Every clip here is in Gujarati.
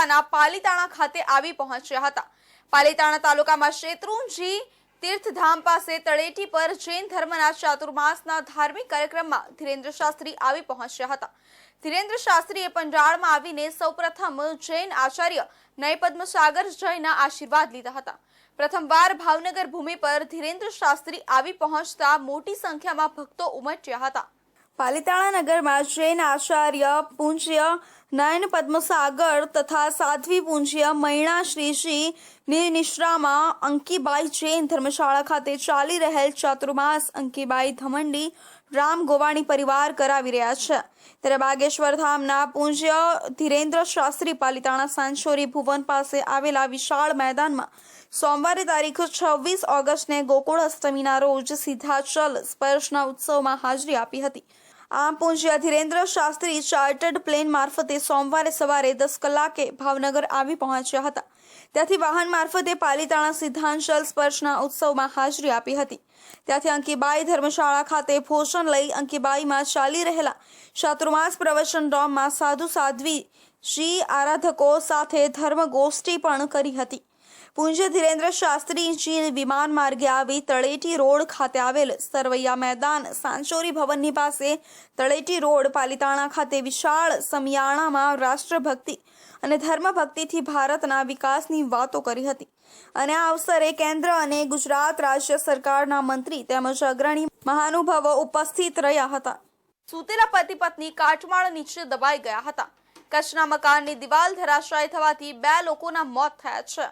જિલ્લાના પાલીતાણા ખાતે આવી પહોંચ્યા હતા. પાલીતાણા તાલુકામાં શેત્રુંજી તીર્થધામ પાસે તળેટી પર જૈન ધર્મના ચાતુર્માસના ધાર્મિક કાર્યક્રમમાં ધીરેન્દ્ર શાસ્ત્રી આવી પહોંચ્યા હતા. ધીરેન્દ્ર શાસ્ત્રીએ પંજાળમાં આવીને સૌપ્રથમ જૈન આચાર્ય નયપદ્મ સાગર જયના આશીર્વાદ લીધા હતા. પ્રથમવાર ભાવનગર ભૂમિ પર ધીરેન્દ્ર શાસ્ત્રી આવી પહોંચતા મોટી સંખ્યામાં ભક્તો ઉમટ્યા હતા. પાલિતાણા નગરમાં જૈન આચાર્ય પૂજ્ય નયન પદ્મસાગર તથા સાધ્વી પૂંજ્ય મૈણા શ્રીજી ની નિશ્રામાં અંકીબાઈ જૈન ધર્મશાળા ખાતે ચાલી રહેલ ચાતુર્માસ અંકીબાઈ ધમંડી રામ ગોવાણી પરિવાર કરાવી રહ્યા છે. ત્યારે બાગેશ્વર ધામના પૂજ્ય ધીરેન્દ્ર શાસ્ત્રી પાલિતાણા સાંચોરી ભુવન પાસે આવેલા વિશાળ મેદાનમાં સોમવારે તારીખ છવ્વીસ ઓગસ્ટને ગોકુળ અષ્ટમીના રોજ સીધાચલ સ્પર્શના ઉત્સવમાં હાજરી આપી હતી. આમ પૂજ્ય ધીરેન્દ્ર શાસ્ત્રી ચાર્ટર્ડ પ્લેન મારફતે સોમવારે સવારે દસ કલાકે ભાવનગર આવી પહોંચ્યા હતા. ત્યાંથી વાહન મારફતે પાલિતાણા સિદ્ધાંચલ સ્પર્શના ઉત્સવમાં હાજરી આપી હતી. ત્યાંથી અંકીબાઈ ધર્મશાળા ખાતે ભોજન લઈ અંકીબાઈમાં ચાલી રહેલા ચાતુર્માસ પ્રવચન ડોમમાં સાધુ સાધ્વી શ્રી આરાધકો સાથે ધર્મગોષ્ઠી પણ કરી હતી. પૂજ્ય ધીરેન્દ્ર શાસ્ત્રીજી વિમાન માર્ગે આવી તળેટી રોડ ખાતે આવેલ સરવૈયા મેદાન સાંચોરી ભવનની પાસે તળેટી રોડ પાલિતાણા ખાતે વિશાળ સમિયાણામાં રાષ્ટ્રભક્તિ અને ધર્મભક્તિથી ભારતના વિકાસની વાતો કરી હતી. અને આ અવસરે કેન્દ્ર અને ગુજરાત રાજ્ય સરકારના મંત્રી તેમજ અગ્રણી મહાનુભાવો ઉપસ્થિત રહ્યા હતા. સુતેલા પતિ પત્ની કાટમાળ નીચે દબાઈ ગયા હતા. કચ્છના મકાનની દિવાલ ધરાશાયી થવાથી બે લોકોના મોત થયા છે.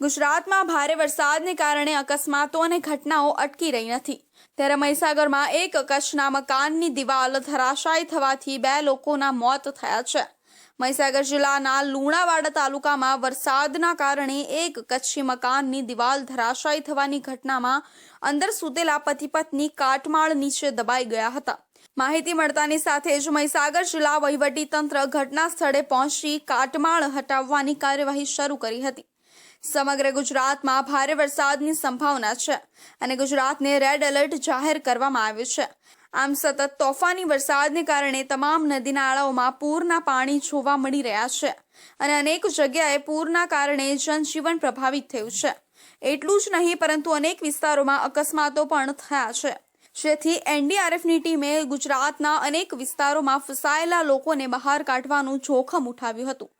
ગુજરાતમાં ભારે વરસાદને કારણે અકસ્માતો અને ઘટનાઓ અટકી રહી નથી. ત્યારે મહીસાગરમાં એક કચ્છના મકાનની દિવાલ ધરાશાયી થવાથી બે લોકોના મોત થયા છે. મહીસાગર જિલ્લાના લુણાવાડા તાલુકામાં વરસાદના કારણે એક કચ્છી મકાનની દિવાલ ધરાશાયી થવાની ઘટનામાં અંદર સૂતેલા પતિ પત્ની કાટમાળ નીચે દબાઈ ગયા હતા. માહિતી મળતાની સાથે જ મહીસાગર જિલ્લા વહીવટી તંત્ર ઘટના સ્થળે પહોંચી કાટમાળ હટાવવાની કાર્યવાહી શરૂ કરી હતી. સમગ્ર ગુજરાતમાં ભારે વરસાદની સંભાવના છે અને ગુજરાતને રેડ એલર્ટ જાહેર કરવામાં આવ્યું છે. આમ સતત તોફાની વરસાદને કારણે તમામ નદી નાળાઓમાં પૂરના પાણી જોવા મળી રહ્યા છે અને અનેક જગ્યાએ પૂરના કારણે જનજીવન પ્રભાવિત થયું છે. એટલું જ નહીં, પરંતુ અનેક વિસ્તારોમાં અકસ્માતો પણ થયા છે. જેથી એનડીઆરએફની ટીમે ગુજરાતના અનેક વિસ્તારોમાં ફસાયેલા લોકોને બહાર કાઢવાનું જોખમ ઉઠાવ્યું હતું.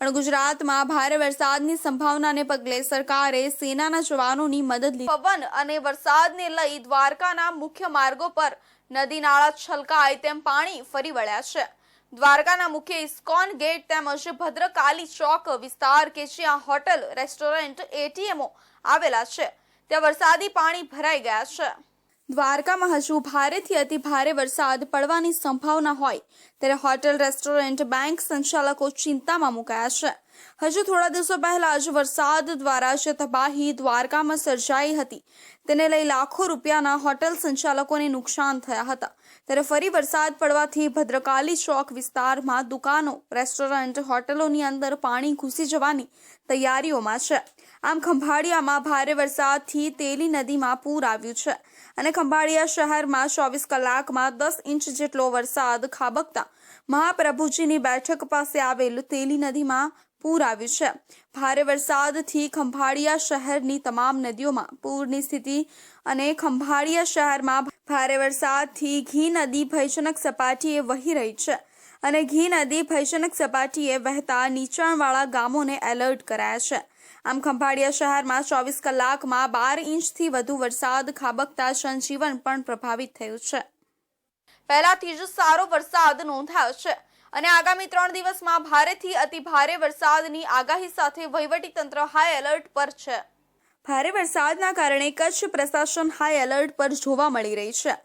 પણ ગુજરાતમાં ભારે વરસાદની સંભાવનાને પગલે સરકારે સેનાના જવાનોની મદદ લીધી. પવન અને વરસાદને લઈ દ્વારકાના મુખ્ય માર્ગો પર નદી નાળા છલકાય તેમ પાણી ફરી વળ્યા છે. દ્વારકાના મુખ્ય ઇસ્કોન ગેટ તેમજ ભદ્રકાલી ચોક વિસ્તાર કે જ્યાં હોટલ, રેસ્ટોરન્ટ એટીએમઓ આવેલા છે. ત્યાં વરસાદી પાણી ભરાઈ ગયા છે. દ્વારકામાં હજુ ભારેથી અતિ ભારે વરસાદ પડવાની સંભાવના હોય, ત્યારે હોટેલ, રેસ્ટોરન્ટ, બેંક સંચાલકો ચિંતામાં મુકાયા છે. હજુ થોડા દિવસો પહેલા જ વરસાદ દ્વારા જે તબાહી દ્વારકામાં સર્જાઈ હતી. તેને લઈ લાખો રૂપિયાના હોટેલ સંચાલકોને નુકસાન થયા હતા. ત્યારે ફરી વરસાદ પડવાથી ભદ્રકાલી ચોક વિસ્તારમાં દુકાનો, રેસ્ટોરન્ટ, હોટેલોની અંદર પાણી ઘૂસી જવાની તૈયારીઓમાં છે. આમ ખંભાળિયામાં ભારે વરસાદથી તેલી નદીમાં પૂર આવ્યું છે. અને ખંભાળિયા શહેરમાં ચોવીસ કલાકમાં દસ ઇંચ જેટલો વરસાદ ખાબકતા મહાપ્રભુજીની બેઠક પાસે આવેલ તેલી નદીમાં પૂર આવ્યું છે. ભારે વરસાદથી ખંભાળિયા શહેરની તમામ નદીઓમાં પૂરની સ્થિતિ અને ખંભાળિયા શહેરમાં ભારે વરસાદથી ઘી નદી ભયજનક સપાટીએ વહી રહી છે અને ઘી નદી ભયજનક સપાટીએ વહેતા નીચાણવાળા ગામોને એલર્ટ કરાયા છે. આમ ખંભાળિયા શહેરમાં ચોવીસ કલાકમાં બાર ઇંચથી વધુ વરસાદ, ખાબકતા, જનજીવન પણ પ્રભાવિત થયું છે. પહેલાથી જ સારો વરસાદ નોંધાયો છે અને આગામી ત્રણ દિવસમાં ભારેથી અતિ ભારે વરસાદની આગાહી સાથે વહીવટી તંત્ર હાઈ એલર્ટ પર છે. ભારે વરસાદના કારણે કચ્છ પ્રશાસન હાઈ એલર્ટ પર જોવા મળી રહી છે.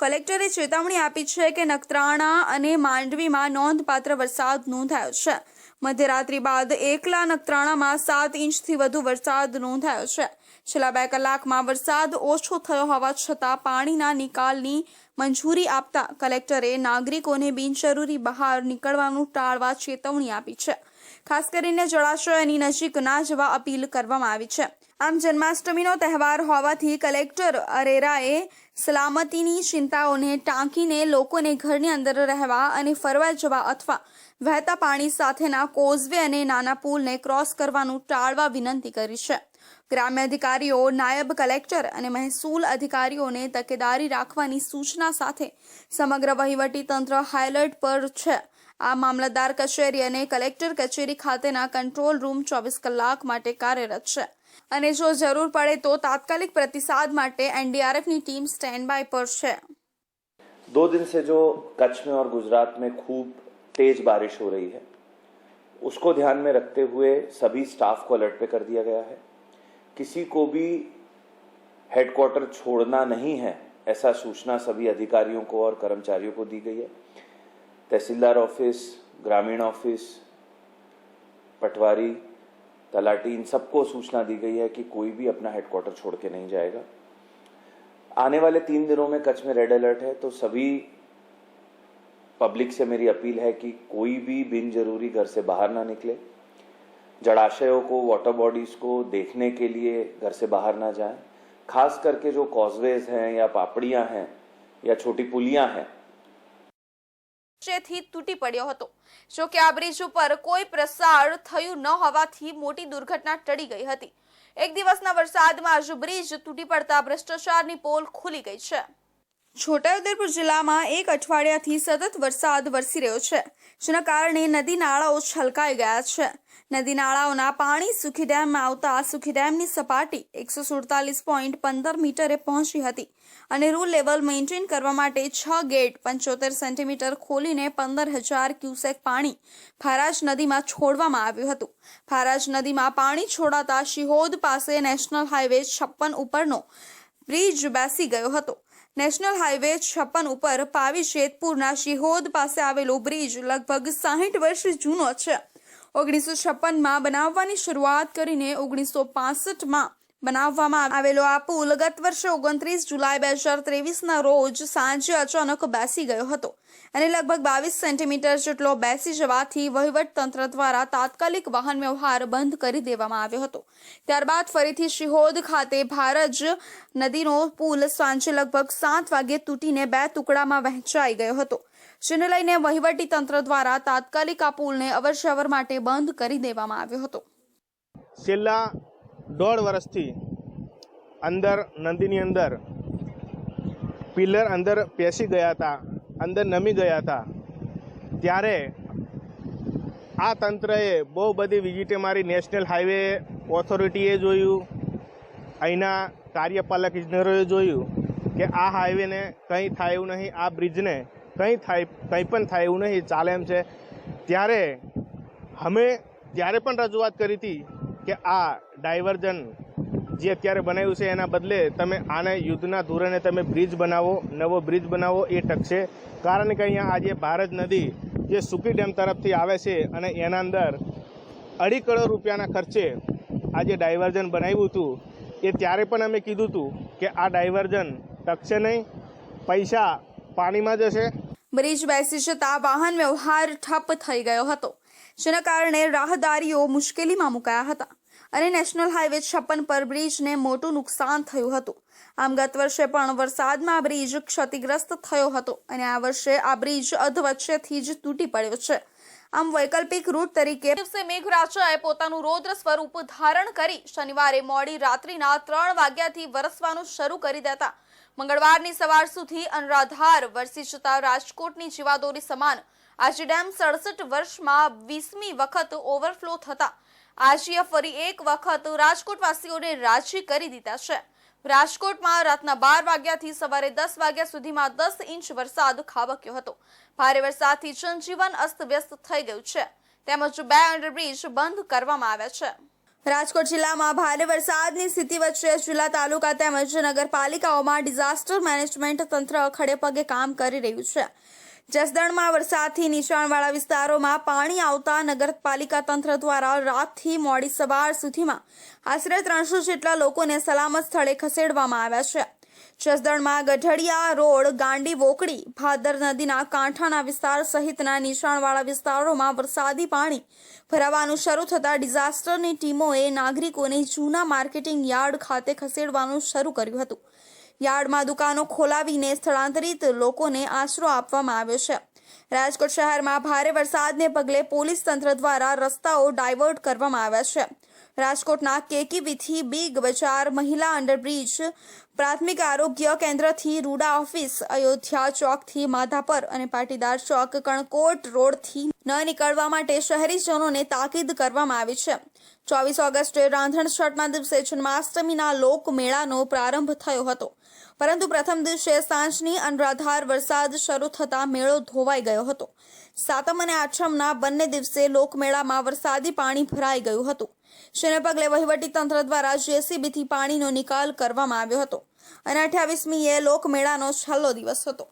કલેક્ટરે ચેતવણી આપી છે કે નખત્રાણા અને માંડવીમાં નોંધપાત્ર વરસાદ નોંધાયો છે. મધ્યરાત્રિ બાદ એકલા નખત્રાણામાં સાત ઇંચથી વધુ વરસાદ નોંધાયો છે. છેલ્લા બે કલાકમાં વરસાદ ઓછો થયો હોવા છતાં પાણીના નિકાલની મંજૂરી આપતા કલેક્ટરે નાગરિકોને બિનજરૂરી બહાર નીકળવાનું ટાળવા ચેતવણી આપી છે. ખાસ કરીને જળાશયની નજીક ના જવા અપીલ કરવામાં આવી છે. આમ જન્માષ્ટમીનો તહેવાર હોવાથી કલેક્ટર અરેરાએ સલામતીની ચિંતાઓને ટાંકીને લોકોને ઘરની અંદર રહેવા અને ફરવા જવા અથવા વહેતા પાણી સાથેના કોઝવે અને નાના પુલને ક્રોસ કરવાનું ટાળવા વિનંતી કરી છે. ગ્રામ્ય અધિકારીઓ, નાયબ કલેક્ટર અને મહેસૂલ અધિકારીઓને તકેદારી રાખવાની સૂચના સાથે સમગ્ર વહીવટી તંત્ર હાઈલર્ટ પર છે. આ મામલતદાર કચેરી અને કલેક્ટર કચેરી ખાતેના કંટ્રોલ રૂમ ચોવીસ કલાક માટે કાર્યરત છે. અને જો જરૂર પડે તો તાત્કાલિક પ્રતિસાદ માટે એનડીઆરએફની ટીમ સ્ટેન્ડ બાય પર છે दो दिन से जो कच्छ में और गुजरात में खूब तेज बारिश हो रही है उसको ध्यान में रखते हुए सभी स्टाफ को अलर्ट पे कर दिया गया है किसी को भी हेडक्वार्टर छोड़ना नहीं है ऐसा सूचना सभी अधिकारियों को और कर्मचारियों को दी गई है तहसीलदार ऑफिस ग्रामीण ऑफिस पटवारी तलाटी, इन सबको सूचना दी गई है कि कोई भी अपना हेडक्वार्टर छोड़ के नहीं जाएगा। आने वाले तीन दिनों में कच्छ में रेड अलर्ट है तो सभी पब्लिक से मेरी अपील है कि कोई भी बिन ज़रूरी घर से बाहर ना निकले। जलाशयों को वाटर बॉडीज को देखने के लिए घर से बाहर ना जाएँ। खास करके जो कॉजवेज हैं या पापड़ियाँ हैं या छोटी पुलियाँ हैं વચ્ચેથી તૂટી પડ્યો હતો. જો કે આ બ્રિજ ઉપર કોઈ પ્રસાર થયું ન હોવાથી મોટી દુર્ઘટના ટળી ગઈ હતી. એક દિવસના વરસાદમાં જ બ્રિજ તૂટી પડતા ભ્રષ્ટાચારની પોલ ખુલી ગઈ છે. છોટાઉદેપુર જિલ્લામાં એક અઠવાડિયાથી સતત વરસાદ વરસી રહ્યો છે, જેના કારણે નદી નાળાઓ છલકાઈ ગયા છે. નદી નાળાઓના પાણી સુખી ડેમમાં આવતા સુખી ડેમની સપાટી એકસો સુડતાલીસ પોઈન્ટ પંદર મીટરે પહોંચી હતી અને રૂલ લેવલ મેન્ટેન કરવા માટે છ ગેટ પંચોતેર સેન્ટીમીટર ખોલીને પંદર હજાર ક્યુસેક પાણી ફારાજ નદીમાં છોડવામાં આવ્યું હતું. ફારાજ નદીમાં પાણી છોડાતા શિહોદ પાસે નેશનલ હાઈવે છપ્પન ઉપરનો બ્રિજ બેસી ગયો હતો. નેશનલ હાઈવે છપ્પન ઉપર પાવી શેતપુરના શિહોદ પાસે આવેલો બ્રિજ લગભગ સાહીઠ વર્ષ જૂનો છે. ઓગણીસો છપ્પનમાં બનાવવાની શરૂઆત કરીને ઓગણીસો પાસઠમાં બનાવવામાં આવેલો આ પુલ ગત વર્ષે ઓગણત્રીસ જુલાઈ બે હજાર ત્રેવીસના રોજ સાંજે અચાનક બેસી ગયો હતો અને લગભગ બાવીસ સેન્ટીમીટર જેટલો બેસી જવાથી વહીવટતંત્ર દ્વારા તાત્કાલિક વાહન વ્યવહાર બંધ કરી દેવામાં આવ્યો હતો. ત્યારબાદ ફરીથી શિહોદ ખાતે ભારજ નદીનો પુલ સાંજે લગભગ સાત વાગે તૂટીને બે ટુકડામાં વહેંચાઈ ગયો હતો, જેને લઈને વહીવટી તંત્ર દ્વારા તાત્કાલિક આ પુલને અવરજવર માટે બંધ કરી દેવામાં આવ્યો હતો. છેલ્લા દોઢ વર્ષથી અંદર, નદીની અંદર પિલર અંદર પેસી ગયા હતા, અંદર નમી ગયા હતા. ત્યારે આ તંત્રએ બહુ બધી વિઝિટે મારી નેશનલ હાઈવે ઓથોરિટીએ જોયું, અહીંના કાર્યપાલક ઇજનેરોએ જોયું કે આ હાઈવેને કંઈ થાય એવું નહીં, આ બ્રિજને કંઈ થાય, કંઈ પણ થાય એવું નહીં, ચાલે એમ છે. ત્યારે અમે ત્યારે પણ રજૂઆત કરી હતી કે આ ડાયવર્ઝન જે અત્યારે બનાવ્યું છે એના બદલે તમે આને યુદ્ધના ધોરણે તમે બ્રિજ બનાવો, નવો બ્રિજ બનાવો, એ ટકશે. કારણ કે અહીંયા આજે ભારત નદી જે સુકી ડેમ તરફથી આવે છે અને એના અંદર અઢી કરોડ રૂપિયાના ખર્ચે આ જે ડાયવર્ઝન બનાવ્યું હતું, એ ત્યારે પણ અમે કીધું હતું કે આ ડાયવર્ઝન ટકશે નહીં, પૈસા પાણીમાં જશે. બ્રિજ બેસી જતા વાહન વ્યવહાર ઠપ થઈ ગયો હતો. જેના કારણે રાહદારીઓ મુશ્કેલીમાં મુકાયા હતા. અને નેશનલ હાઈવે છપ્પન પર બ્રિજને મોટું નુકસાન થયું હતું. આમ ગત વર્ષે પણ વરસાદમાં આ બ્રિજ ક્ષતિગ્રસ્ત થયો હતો અને આ વર્ષે આ બ્રિજ અધવચ્ચેથી જ તૂટી પડ્યો છે. આમ વૈકલ્પિક રૂટ તરીકે દિવસે મેઘરાજાએ પોતાનું રૌદ્ર સ્વરૂપ ધારણ કરી શનિવારે મોડી રાત્રિના ત્રણ વાગ્યાથી વરસવાનું શરૂ કરી દેતા. મંગળવારની સવાર સુધી અનરાધાર વરસી જતા રાજકોટની જીવાદોરી સમાન. આજે ડેમ સડસઠ વર્ષમાં વીસમી વખત ઓવરફ્લો થતા. આજીએ ફરી એક વખત રાજકોટવાસીઓને રાજી કરી દીધા છે. રાજકોટમાં રાતના બાર વાગ્યાથી સવારે દસ વાગ્યા સુધીમાં દસ ઇંચ વરસાદ ખાબક્યો હતો. ભારે વરસાદથી જનજીવન અસ્તવ્યસ્ત થઈ ગયું છે. તેમજ બે અંડરબ્રિજ બંધ કરવામાં આવ્યા છે. રાજકોટ જિલ્લામાં ભારે વરસાદની સ્થિતિ વચ્ચે જિલ્લા તાલુકા તેમજ નગરપાલિકાઓમાં ડિઝાસ્ટર મેનેજમેન્ટ તંત્ર ખડે પગે કામ કરી રહ્યું છે. જસદણમાં વરસાદથી નીચાણવાળા વિસ્તારોમાં પાણી આવતા નગરપાલિકા તંત્ર દ્વારા રાતથી મોડી સવાર સુધીમાં આશરે ત્રણસો જેટલા લોકોને સલામત સ્થળે ખસેડવામાં આવ્યા છે. જસદણમાં ગઢડિયા રોડ, ગાંડી વોકડી, ભાદર નદીના કાંઠાના વિસ્તાર સહિતના નીચાણવાળા વિસ્તારોમાં વરસાદી પાણી ભરાવાનું શરૂ થતાં ડિઝાસ્ટરની ટીમોએ નાગરિકોને જૂના માર્કેટિંગ યાર્ડ ખાતે ખસેડવાનું શરૂ કર્યું હતું. યાર્ડમાં દુકાનો ખોલાવીને સ્થળાંતરિત લોકોને આશરો આપવામાં આવ્યો છે. રાજકોટ શહેરમાં ભારે વરસાદને પગલે પોલીસ તંત્ર દ્વારા રસ્તાઓ ડાયવર્ટ કરવામાં આવ્યા છે. રાજકોટના કેકીવીથી બિગ બજાર મહિલા અંડરબ્રિજ પ્રાથમિક આરોગ્ય કેન્દ્રથી રૂડા ઓફિસ, અયોધ્યા ચોકથી માધાપર અને પાટીદાર ચોક કણકોટ રોડથી ન નીકળવા માટે શહેરીજનોને તાકીદ કરવામાં આવી છે. ચોવીસ ઓગસ્ટે રાંધણ છઠના દિવસે જન્માષ્ટમીના લોકમેળાનો પ્રારંભ થયો હતો. પરંતુ પ્રથમ દિવસે સાંજની અનરાધાર વરસાદ શરૂ થતાં મેળો ધોવાઈ ગયો હતો. સાતમ અને આઠમના બંને દિવસે લોકમેળામાં વરસાદી પાણી ભરાઈ ગયું હતું. જેને પગલે વહીવટી તંત્ર દ્વારા જેસીબીથી પાણીનો નિકાલ કરવામાં આવ્યો હતો. અને અઠ્યાવીસમીએ લોકમેળાનો છેલ્લો દિવસ હતો.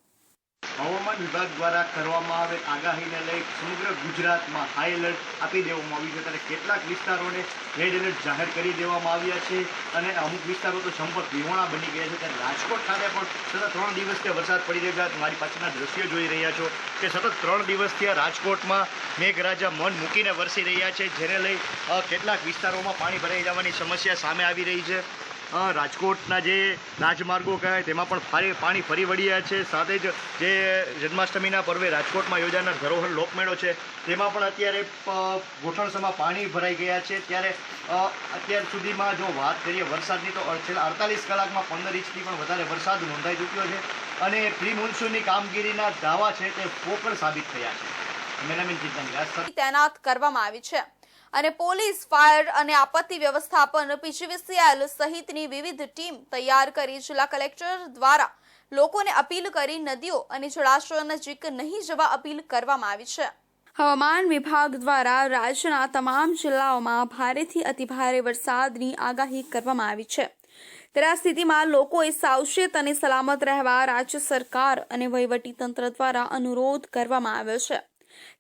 હવામાન વિભાગ દ્વારા કરવામાં આવેલ આગાહીને લઈ સમગ્ર ગુજરાતમાં હાઈ એલર્ટ આપી દેવામાં આવ્યું છે. ત્યારે કેટલાક વિસ્તારોને રેડ એલર્ટ જાહેર કરી દેવામાં આવ્યા છે અને અમુક વિસ્તારો તો સંપર્ક વિહોણા બની ગયા છે. ત્યારે રાજકોટ ખાતે પણ સતત ત્રણ દિવસથી વરસાદ પડી રહ્યા છે. મારી પાછળના દ્રશ્યો જોઈ રહ્યા છો કે સતત ત્રણ દિવસથી રાજકોટમાં મેઘરાજા મન મૂકીને વરસી રહ્યા છે, જેને લઈ કેટલાક વિસ્તારોમાં પાણી ભરાઈ જવાની સમસ્યા સામે આવી રહી છે. રાજકોટના જે રાજમાર્ગો કહેવાય, તેમાં પણ પાણી ફરી વળ્યા છે. સાથે જ જે જન્માષ્ટમીના પર્વે રાજકોટમાં યોજાનાર ધરોહર લોકમેળો છે, તેમાં પણ અત્યારે ગોઠણસમાં પાણી ભરાઈ ગયા છે. ત્યારે અત્યાર સુધીમાં જો વાત કરીએ વરસાદની, તો છેલ્લા અડતાલીસ કલાકમાં પંદર ઇંચથી પણ વધારે વરસાદ નોંધાઈ ચૂક્યો છે અને પ્રી મોન્સૂનની કામગીરીના દાવા છે તે પોકળ સાબિત થયા છે. મેનામિન તૈનાત કરવામાં આવી છે. અને પોલીસ, ફાયર અને આપત્તિ વ્યવસ્થાપન, પીજીવીસીએલ સહિતની વિવિધ ટીમ તૈયાર કરી જિલ્લા કલેક્ટર દ્વારા લોકોને અપીલ કરી નદીઓ અને જળાશયો નજીક નહીં જવા અપીલ કરવામાં આવી છે. હવામાન વિભાગ દ્વારા રાજ્યના તમામ જિલ્લાઓમાં ભારેથી અતિભારે વરસાદની આગાહી કરવામાં આવી છે. ત્યારે આ સ્થિતિમાં લોકોએ સાવચેત અને સલામત રહેવા રાજ્ય સરકાર અને વહીવટી તંત્ર દ્વારા અનુરોધ કરવામાં આવ્યો છે.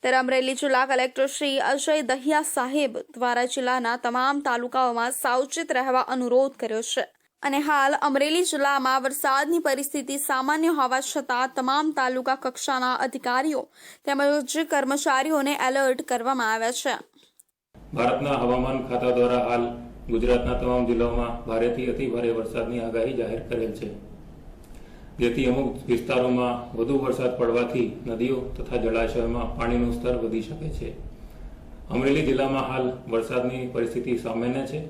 ત્યારે અમરેલી જિલ્લા કલેક્ટર શ્રી અજય દહિયા સાહેબ દ્વારા જિલ્લાના તમામ તાલુકાઓમાં સાવચેત રહેવા અનુરોધ કર્યો છે. અને હાલ અમરેલી જિલ્લામાં વરસાદની પરિસ્થિતિ સામાન્ય હોવા છતાં તમામ તાલુકા કક્ષાના અધિકારીઓ તેમજ કર્મચારીઓને એલર્ટ કરવામાં આવ્યા છે. ભારતના હવામાન ખાતા દ્વારા હાલ ગુજરાતના તમામ જિલ્લાઓમાં ભારેથી અતિ ભારે વરસાદની આગાહી જાહેર કરેલ છે. જેથી અમુક વિસ્તારોમાં વધુ વરસાદ પડવાથી નદીઓ તથા જળાશયોમાં પાણીનું સ્તર વધી શકે છે. અમરેલી જિલ્લામાં હાલ વરસાદની પરિસ્થિતિ સામાન્ય છે,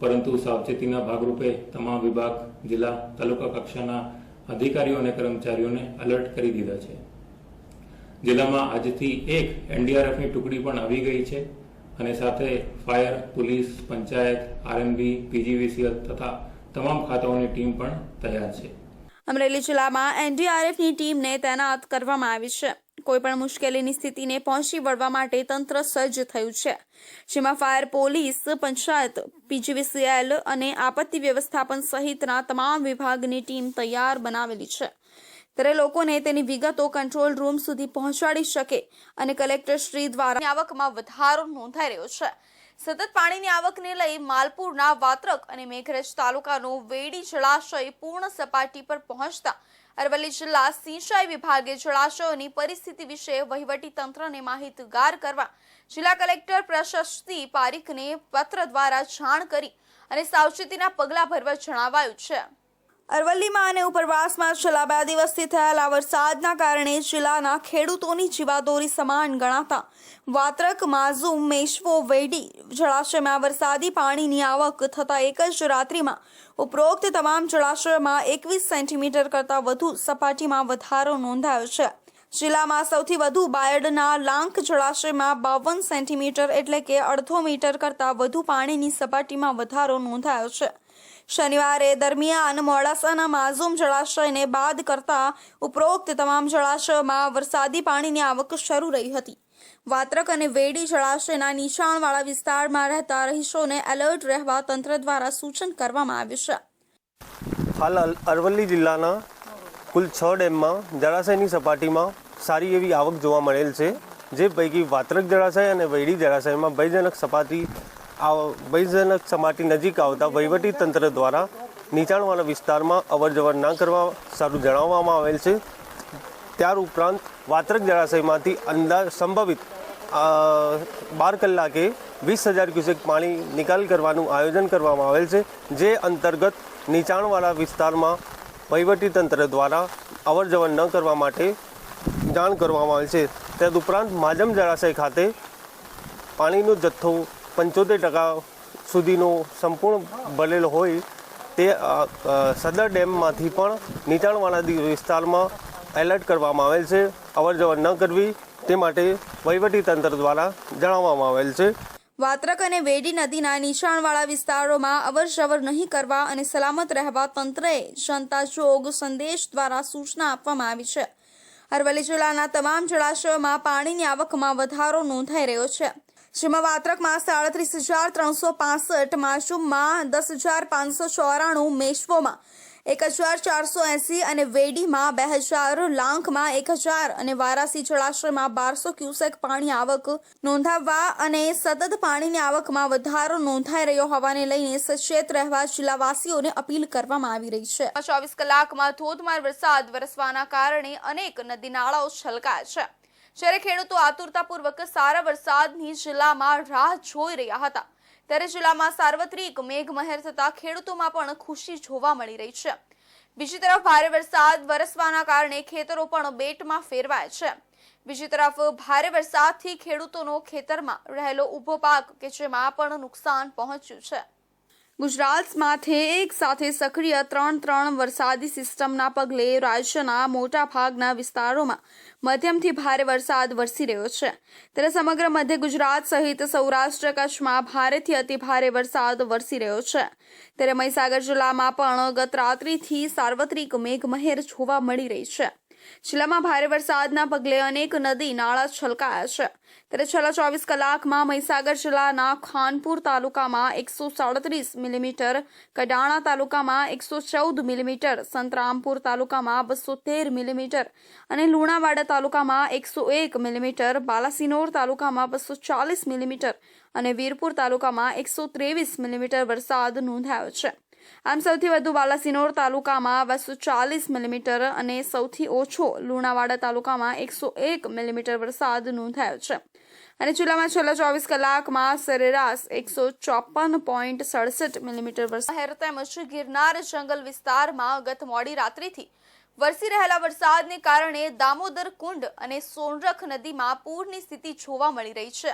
પરંતુ સાવચેતીના ભાગરૂપે તમામ વિભાગ, જિલ્લા, તાલુકા કક્ષાના અધિકારીઓ અને કર્મચારીઓને એલર્ટ કરી દીધા છે. જિલ્લામાં આજથી એક એનડીઆરએફની ટુકડી પણ આવી ગઈ છે અને સાથે fire, police, panchayat, RNB, PGVCL તથા તમામ ખાતાઓની ટીમ પણ તૈયાર છે. અમરેલી જિલ્લામાં એનડીઆરએફની ટીમને તૈનાત કરવામાં આવી છે. કોઈપણ મુશ્કેલીની સ્થિતિને પહોંચી વળવા માટે તંત્ર સજ્જ થયું છે. જેમાં ફાયર પોલીસ, પંચાયત, પીજીવીસીએલ અને આપત્તિ વ્યવસ્થાપન સહિતના તમામ વિભાગની ટીમ તૈયાર બનાવેલી છે. ત્યારે લોકોને તેની વિગતો કંટ્રોલ રૂમ સુધી પહોંચાડી શકે અને કલેક્ટરશ્રી દ્વારા આવકમાં વધારો નોંધાઈ રહ્યો છે. સતત પાણીની આવકને લઈ માલપુરના વાત્રક અને મેઘરજ તાલુકાનો વેડી જળાશય પૂર્ણ સપાટી પર પહોંચતા અરવલ્લી જિલ્લા સિંચાઈ વિભાગે જળાશયોની પરિસ્થિતિ વિશે વહીવટી તંત્રને માહિતગાર કરવા જિલ્લા કલેક્ટર પ્રશસ્તિ પારીખને પત્ર દ્વારા જાણ કરી અને સાવચેતીના પગલાં ભરવા જણાવાયું છે. અરવલ્લીમાં અને ઉપરવાસમાં છેલ્લા બે દિવસથી થયેલા વરસાદના કારણે જિલ્લાના ખેડૂતોની જીવાદોરી સમાન ગણાતા વાત્રક, માઝુમ, મેશવો, વેડી જળાશયમાં વરસાદી પાણીની આવક થતાં એક જ રાત્રિમાં ઉપરોક્ત તમામ જળાશયોમાં એકવીસ સેન્ટીમીટર કરતાં વધુ સપાટીમાં વધારો નોંધાયો છે. જિલ્લામાં સૌથી વધુ બાયડના લાંક જળાશયમાં બાવન સેન્ટીમીટર એટલે કે અડધો મીટર કરતાં વધુ પાણીની સપાટીમાં વધારો નોંધાયો છે. શનિવારે દરમિયાન મોડાસાના માઝૂમ જળાશયને બાદ કરતા ઉપરોક્ત તમામ જળાશયોમાં વરસાદી પાણીની આવક શરૂ રહી હતી. વાત્રક અને વેડી જળાશયના નીચાણવાળા વિસ્તારમાં રહેતા રહીશોને એલર્ટ રહેવા તંત્ર દ્વારા સૂચન કરવામાં આવ્યું છે. હાલ અરવલ્લી જિલ્લાના કુલ છ ડેમમાં જળાશયની સપાટીમાં સારી એવી આવક જોવા મળેલ છે. જે પૈકી વાત્રક જળાશય અને વૈડી જળાશયમાં ભયજનક સપાટી ભયજનક સમાટી નજીક આવતા વહીવટી તંત્ર દ્વારા નીચાણવાળા વિસ્તારમાં અવરજવર ના કરવા સારું જણાવવામાં આવેલ છે. ત્યાર ઉપરાંત વાત્રક જળાશયમાંથી અંદાજ સંભવિત બાર કલાકે વીસ હજાર ક્યુસેક પાણી નિકાલ કરવાનું આયોજન કરવામાં આવેલ છે, જે અંતર્ગત નીચાણવાળા વિસ્તારમાં વહીવટીતંત્ર દ્વારા અવરજવર ન કરવા માટે જાણ કરવામાં આવેલ છે. તદ ઉપરાંત માજમ જળાશય ખાતે પાણીનો જથ્થો પંચોતેર ટકા સુધીનો સંપૂર્ણ ભરેલો હોય તે સદર ડેમમાંથી પણ નીચાણવાળા વિસ્તારમાં એલર્ટ કરવામાં આવેલ છે. અવર જવર ન કરવી તે માટે વહીવટીતંત્ર દ્વારા જણાવવામાં આવેલ છે. વાત્રક અને વેડી નદીના નીચાણવાળા વિસ્તારોમાં અવરજવર નહીં કરવા અને સલામત રહેવા તંત્રએ જનતા જોગ સંદેશ દ્વારા સૂચના આપવામાં આવી છે. અરવલ્લી જિલ્લાના તમામ જળાશયોમાં પાણીની આવકમાં વધારો નોંધાઈ રહ્યો છે. જેમાં વાત્રકમાં સાડત્રીસ હજાર ત્રણસો પાસઠ માસુમમાં દસ હજાર પાંચસો ચોરાણું મેશ્વોમાં એક હજાર ચારસો એંસી અને વેડીમાં બે હજાર લાંખમાં એક હજાર અને વારાસી જળાશયમાં બારસો ક્યુસેક પાણી આવક નોંધાવવા અને સતત પાણીની આવકમાં વધારો નોંધાઈ રહ્યો હોવાને લઈને સચેત રહેવા જિલ્લાવાસીઓને અપીલ કરવામાં આવી રહી છે. ચોવીસ કલાકમાં ધોધમાર વરસાદ વરસવાના કારણે અનેક નદી નાળાઓ છલકાયા છે. જ્યારે ખેડૂતો આતુરતાપૂર્વક સારા વરસાદની જિલ્લામાં રાહ જોઈ રહ્યા હતા, ત્યારે જિલ્લામાં સાર્વત્રિક મેઘમહેર થતાં ખેડૂતોમાં પણ ખુશી જોવા મળી રહી છે. બીજી તરફ ભારે વરસાદ વરસવાના કારણે ખેતરો પણ બેટમાં ફેરવાય છે. બીજી તરફ ભારે વરસાદથી ખેડૂતોનો ખેતરમાં રહેલો ઊભો પાક કે જેમાં પણ નુકસાન પહોંચ્યું છે. ગુજરાત માથે એક સાથે સક્રિય ત્રણ ત્રણ વરસાદી સિસ્ટમના પગલે રાજ્યના મોટા ભાગના વિસ્તારોમાં મધ્યમથી ભારે વરસાદ વરસી રહ્યો છે. ત્યારે સમગ્ર મધ્ય ગુજરાત સહિત સૌરાષ્ટ્ર કચ્છમાં ભારેથી અતિ ભારે વરસાદ વરસી રહ્યો છે. ત્યારે મહીસાગર જિલ્લામાં પણ ગત રાત્રિથી સાર્વત્રિક મેઘમહેર જોવા મળી રહી છે. જિલ્લામાં ભારે વરસાદના પગલે અનેક નદી, નાળા છલકાયા છે. ત્યારે છેલ્લા ચોવીસ કલાકમાં મહીસાગર જિલ્લાના ખાનપુર તાલુકામાં એકસો સાડત્રીસ મિલીમીટર, કડાણા તાલુકામાં એકસો ચૌદ મિલીમીટર, સંતરામપુર તાલુકામાં બસો તેર મિલીમીટર અને લુણાવાડા તાલુકામાં એકસો એક મિલીમીટર, બાલાસિનોર તાલુકામાં બસો ચાલીસ મિલીમીટર અને વીરપુર તાલુકામાં એકસો ત્રેવીસ મિલીમીટર વરસાદ નોંધાયો છે. આમ સૌથી વધુ બાલાસિનોર તાલુકામાં બસો ચાલીસ મિલીમીટર અને સૌથી ઓછો લુણાવાડા તાલુકામાં એકસો એક મિલીમીટર વરસાદ નોંધાયો છે. અને જિલ્લામાં છેલ્લા ચોવીસ કલાકમાં સરેરાશ એકસો ચોપન પોઈન્ટ સડસઠ મિલીમીટર વરસાદ તેમજ ગિરનાર જંગલ વિસ્તારમાં ગત મોડી રાત્રિથી વરસી રહેલા વરસાદને કારણે દામોદર કુંડ અને સોનરખ નદીમાં પૂરની સ્થિતિ જોવા મળી રહી છે.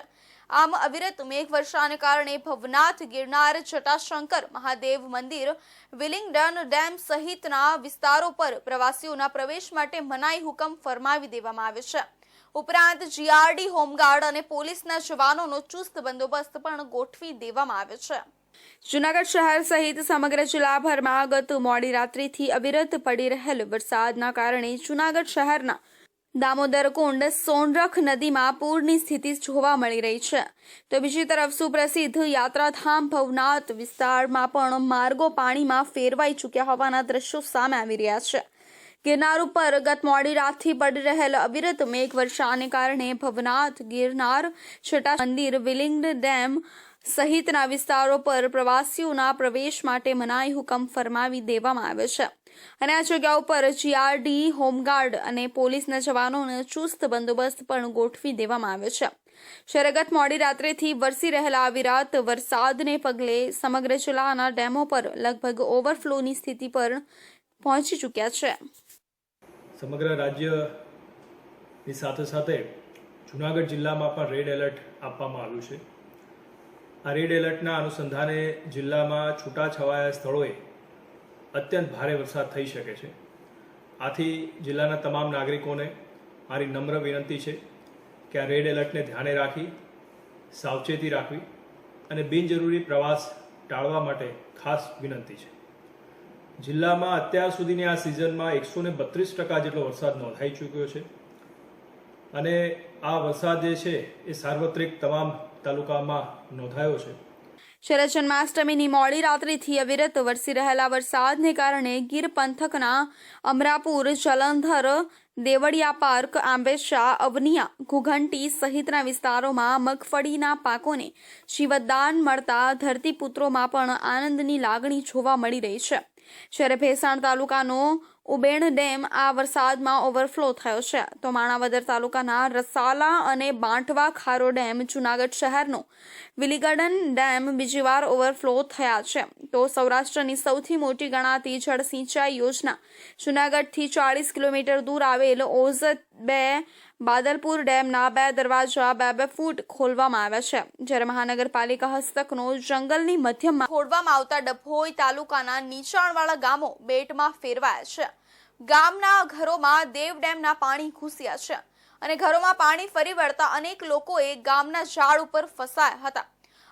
આમ અવિરત મેઘવર્ષાને કારણે ભવનાથ, ગિરનાર જટાશંકર મહાદેવ મંદિર, વિલિંગડન ડેમ સહિતના વિસ્તારો પર પ્રવાસીઓના પ્રવેશ માટે મનાઈ હુકમ ફરમાવી દેવામાં આવ્યો છે. ઉપરાંત જીઆરડી, હોમગાર્ડ અને પોલીસના જવાનોનો ચુસ્ત બંદોબસ્ત પણ ગોઠવી દેવામાં આવ્યો છે. જુનાગઢ શહેર સહિત સમગ્ર જિલ્લાભરમાં ગત મોડી રાત્રિથી અવિરત પડી રહેલ વરસાદના કારણે જુનાગઢ શહેરના દામોદર કુંડ સોનરખ નદીમાં પૂરની સ્થિતિ જોવા મળી રહી છે. તો બીજી તરફ સુપ્રસિદ્ધ યાત્રાધામ ભવનાથ વિસ્તારમાં પણ માર્ગો પાણીમાં ફેરવાઈ ચૂક્યા હોવાના દ્રશ્યો સામે આવી રહ્યા છે. ગિરનાર ઉપર ગત મોડી રાતથી પડી રહેલ અવિરત મેઘવર્ષાને કારણે ભવનાથ, ગિરનાર, છટા મંદિર વિલિંગ ડેમ સહિતના વિસ્તારો પર પ્રવાસીઓના પ્રવેશ માટે મનાઈ હુકમ ફરમાવી દેવામાં આવ્યો છે. અને આ જગ્યા ઉપર જીઆરડી હોમગાર્ડ અને પોલીસના જવાનોનો ચુસ્ત બંદોબસ્ત પણ ગોઠવી દેવામાં આવ્યો છે. શરગત મોડી રાત્રેથી વરસી રહેલા વિરાત વરસાદને પગલે સમગ્ર જિલ્લાના ડેમો પર લગભગ ઓવરફ્લોની સ્થિતિ પર પહોંચી ચૂક્યા છે. સમગ્ર રાજ્યની સાથે સાથે જુનાગઢ જિલ્લામાં પણ રેડ એલર્ટ આપવામાં આવ્યું છે. આ રેડ એલર્ટના અનુસંધાને જિલ્લામાં છૂટાછવાયા સ્થળોએ અત્યંત ભારે વરસાદ થઈ શકે છે. આથી જિલ્લાના તમામ નાગરિકોને મારી નમ્ર વિનંતી છે કે આ રેડ એલર્ટને ધ્યાને રાખી, સાવચેતી રાખવી અને બિનજરૂરી પ્રવાસ ટાળવા માટે ખાસ વિનંતી છે. જિલ્લામાં અત્યાર સુધીની આ સિઝનમાં એકસો ને બત્રીસ ટકા જેટલો વરસાદ નોંધાઈ ચૂક્યો છે અને આ વરસાદ જે છે એ સાર્વત્રિક તમામ તાલુકામાં નોંધાયો છે. શરદ જન્માષ્ટમીની મોડી રાત્રિથી અવિરત વરસી રહેલા વરસાદને કારણે ગીર પંથકના અમરાપુર, જલંધર, દેવળિયા પાર્ક આંબેશા અવનિયા, ઘુઘંટી સહિતના વિસ્તારોમાં મગફળીના પાકોને જીવતદાન મળતા ધરતીપુત્રોમાં પણ આનંદની લાગણી જોવા મળી રહી છે. જ્યારે ભેસાણ તાલુકાનો ઉબેણ ડેમ આ વરસાદમાં ઓવરફ્લો થયો છે. તો માણાવદર તાલુકાના રસાલા અને બાંટવા ખારો ડેમ જુનાગઢ શહેરનો વિલીગડન ડેમ બીજી વાર ઓવરફ્લો થયા છે. તો સૌરાષ્ટ્રની સૌથી મોટી ગણાતી જળ સિંચાઈ યોજના જુનાગઢથી ચાળીસ કિલોમીટર દૂર આવેલ ઓઝ બે બાદલપુર ડેમના બે દરવાજા બે બે ફૂટ ખોલવામાં આવ્યા છે. જ્યારે મહાનગરપાલિકા હસ્તકનો જંગલની મધ્યમાં ખોડવામાં આવતા ડભોઈ તાલુકાના નીચાણવાળા ગામો બેટમાં ફેરવાયા છે. ગામના ઘરોમાં દેવ ડેમના પાણી ઘૂસ્યા છે અને ઘરોમાં પાણી ફરી વળતા અનેક લોકોએ ગામના ઝાડ ઉપર ફસાયા હતા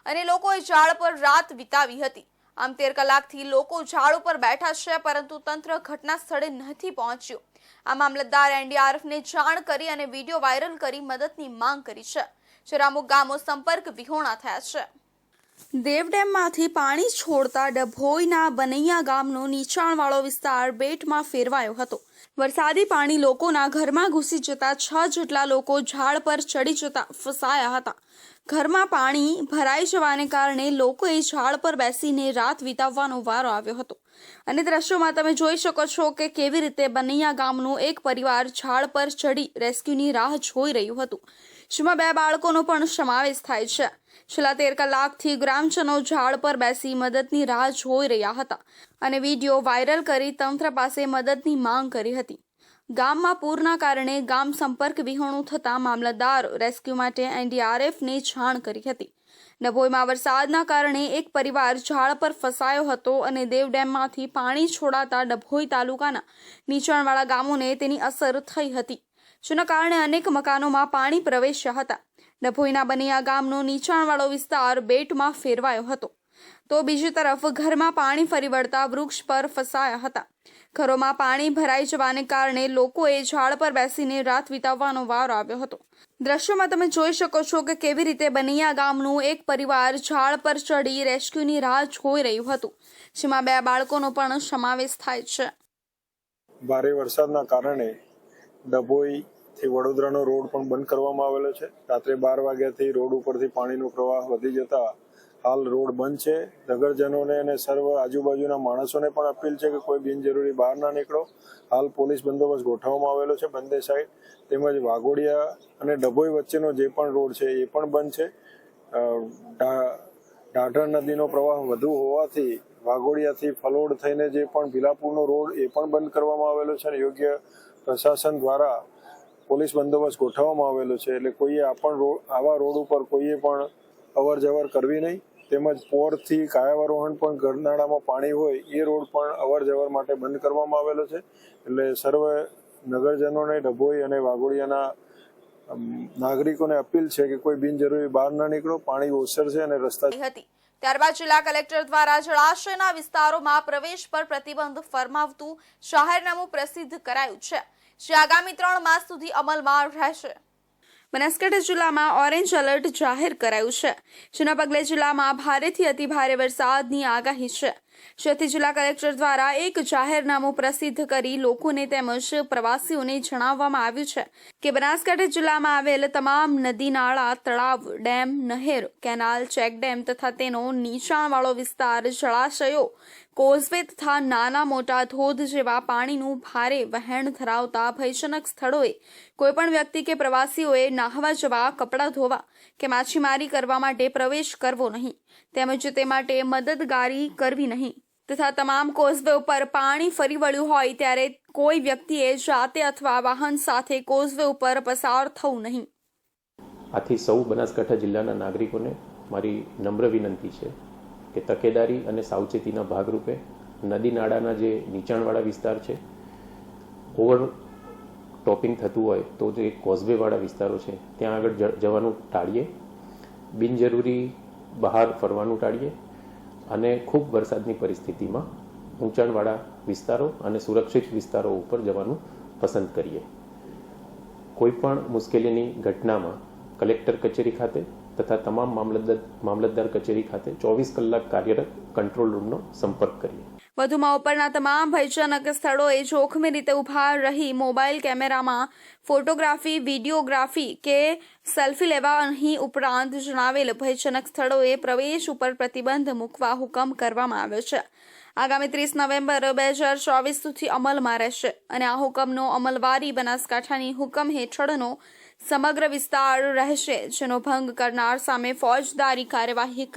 અને લોકોએ ઝાડ પર રાત વિતાવી હતી. આમ તેર કલાકથી લોકો ઝાડ ઉપર બેઠા છે, પરંતુ તંત્ર ઘટના સ્થળે નથી પહોંચ્યું. આ મામલતદાર એનડીઆરએફને જાણ કરી અને વીડિયો વાયરલ કરી મદદની માંગ કરી છે. જ્યારે અમુક ગામો સંપર્ક વિહોણા થયા છે. દેવડેમમાંથી પાણી છોડતા ડભોઈના બનૈયા ગામનો નીચાણવાળો વિસ્તાર બેટમાં ફેરવાયો હતો. વરસાદી પાણી લોકોના ઘરમાં ઘૂસી જતા છ જેટલા લોકો ઝાડ પર ચડી જતા ફસાયા હતા. ઘરમાં પાણી ભરાઈ જવાને કારણે લોકોએ ઝાડ પર બેસીને રાત વિતાવવાનો વારો આવ્યો હતો. અને દ્રશ્યોમાં તમે જોઈ શકો છો કે કેવી રીતે બનૈયા ગામનું એક પરિવાર ઝાડ પર ચડી રેસ્ક્યુની રાહ જોઈ રહ્યું હતું, જેમાં બે બાળકોનો પણ સમાવેશ થાય છે. છેલ્લા તેર કલાકથી ગ્રામજનો ઝાડ પર બેસી મદદની રાહ જોઈ રહ્યા હતા અને વીડિયો વાયરલ કરી તંત્ર પાસે મદદની માંગ કરી હતી. ગામમાં પૂરના કારણે ગામ સંપર્ક વિહોણું થતાં મામલતદાર રેસ્ક્યુ માટે એનડીઆરએફને જાણ કરી હતી. ડભોઈમાં વરસાદના કારણે એક પરિવાર ઝાડ પર ફસાયો હતો અને દેવ ડેમમાંથી પાણી છોડાતા ડભોઈ તાલુકાના નીચાણવાળા ગામોને તેની અસર થઈ હતી. જેના કારણે અનેક મકાનોમાં પાણી પ્રવેશ્યા હતા. ડભોઈના બનિયા ગામનો નીચાણવાળો વિસ્તાર બેટમાં ફેરવાયો હતો. તો બીજી તરફ ઘરમાં પાણી ફરી વળતા વૃક્ષ પર ફસાયા હતા. ઘરોમાં પાણી ભરાઈ જવાને કારણે લોકોએ ઝાડ પર બેસીને રાત વિતાવવાનો વાર આવ્યો હતો. દ્રશ્યોમાં તમે જોઈ શકો છો કે કેવી રીતે બનિયા ગામનું એક પરિવાર ઝાડ પર ચડી રેસ્ક્યુની રાહ જોઈ રહ્યું હતું, જેમાં બે બાળકોનો પણ સમાવેશ થાય છે. ભારે વરસાદના કારણે ડભોઈથી વડોદરાનો રોડ પણ બંધ કરવામાં આવેલો છે. રાત્રે બાર વાગ્યાથી રોડ ઉપરથી પાણીનો પ્રવાહ વધી જતા હાલ રોડ બંધ છે. નગરજનોને અને સર્વ આજુબાજુના માણસોને પણ અપીલ છે કે કોઈ બિનજરૂરી બહાર ના નીકળો. હાલ પોલીસ બંદોબસ્ત ગોઠવવામાં આવેલો છે બંને સાઈડ. તેમજ વાઘોડિયા અને ડભોઈ વચ્ચેનો જે પણ રોડ છે એ પણ બંધ છે. ઢાઢર નદીનો પ્રવાહ વધુ હોવાથી વાઘોડિયાથી ફલોડ થઈને જે પણ ભીલાપુરનો રોડ એ પણ બંધ કરવામાં આવેલો છે અને યોગ્ય પ્રશાસન દ્વારા પોલીસ બંદોબસ્ત ગોઠવવામાં આવેલો છે. એટલે કોઈએ આ પણ રોડ આવા રોડ ઉપર કોઈએ પણ અવર જવર કરવી નહીં. તેમજ પોરથી કાયાવરોહણ પણ ગરનાળામાં પાણી હોય, એ રોડ પણ અવર જવર માટે બંધ કરવામાં આવેલો છે. એટલે સર્વ નગરજનોને, ડભોઈ અને વાઘોડિયાના નાગરિકોને અપીલ છે કે કોઈ બિનજરૂરી બહાર ના નીકળો. પાણી ઓસરશે અને રસ્તા હતી. ત્યારબાદ જિલ્લા કલેક્ટર દ્વારા જળાશયના વિસ્તારોમાં પ્રવેશ પર પ્રતિબંધ ફરમાવતું જાહેરનામું પ્રસિદ્ધ કરાયું છે. જે આગામી ત્રણ માસ સુધી અમલમાં રહેશે. બનાસકાંઠા જિલ્લામાં ઓરેન્જ એલર્ટ જાહેર કરાયું છે. જેના પગલે જિલ્લામાં ભારેથી અતિ ભારે વરસાદની આગાહી છે. જેથી જિલ્લા કલેક્ટર દ્વારા એક જાહેરનામું પ્રસિદ્ધ કરી લોકોને તેમજ પ્રવાસીઓને જણાવવામાં આવ્યું છે કે બનાસકાંઠા જિલ્લામાં આવેલ તમામ નદી, નાળા, તળાવ, ડેમ, નહેર, કેનાલ ચેકડેમ તથા તેનો નીચાણવાળો વિસ્તાર, જળાશયો, કોઝવે તથા નાના મોટા ધોધ જેવા પાણીનું ભારે વહેણ ધરાવતા ભયજનક સ્થળોએ કોઈપણ વ્યક્તિ કે પ્રવાસીઓએ નાહવા જવા, કપડાં ધોવા કે માછીમારી કરવા માટે પ્રવેશ કરવો નહીં. તેમજ તે માટે મદદગારી કરવી નહીં. તથા તમામ કોઝવે ઉપર પાણી ફરી વળ્યું હોય ત્યારે કોઈ વ્યક્તિએ જાતે અથવા વાહન સાથે કોઝવે ઉપર પસાર થવું નહીં. આથી સૌ બનાસકાંઠા જિલ્લાના નાગરિકોને મારી નમ્ર વિનંતી છે કે તકેદારી અને સાવચેતીના ભાગરૂપે નદી નાળાના જે નીચાણવાળા વિસ્તાર છે, ઓવર ટોપિંગ થતું હોય તો જે કોઝવેવાળા વિસ્તારો છે, ત્યાં આગળ જવાનું ટાળીએ. બિનજરૂરી બહાર ફરવાનું ટાળીએ અને ખૂબ વરસાદની પરિસ્થિતિમાં ઊંચાણવાળા વિસ્તારો અને સુરક્ષિત વિસ્તારો ઉપર જવાનું પસંદ કરીએ. કોઈપણ મુશ્કેલીની ઘટનામાં કલેક્ટર કચેરી ખાતે તથા તમામ મામલતદાર મામલતદાર કચેરી ખાતે ચોવીસ કલાક કાર્યરત કંટ્રોલ રૂમનો સંપર્ક કરીએ. વધુમાં ઉપરના તમામ ભયજનક સ્થળોએ જોખમી રીતે ઊભા રહી મોબાઈલ કેમેરામાં ફોટોગ્રાફી, વિડીયોગ્રાફી કે સેલ્ફી લેવા અહીં ઉપરાંત જણાવેલ ભયજનક સ્થળોએ પ્રવેશ ઉપર પ્રતિબંધ મૂકવા હુકમ કરવામાં આવ્યો છે. આગામી ત્રીસ નવેમ્બર બે હજાર ચોવીસ સુધી અમલમાં રહેશે અને આ હુકમનો અમલવારી બનાસકાંઠાની હુકમ હેઠળનો સમગ્ર વિસ્તાર રહેશે, જેનો ભંગ કરનાર સામે ફોજદારી કાર્યવાહી કર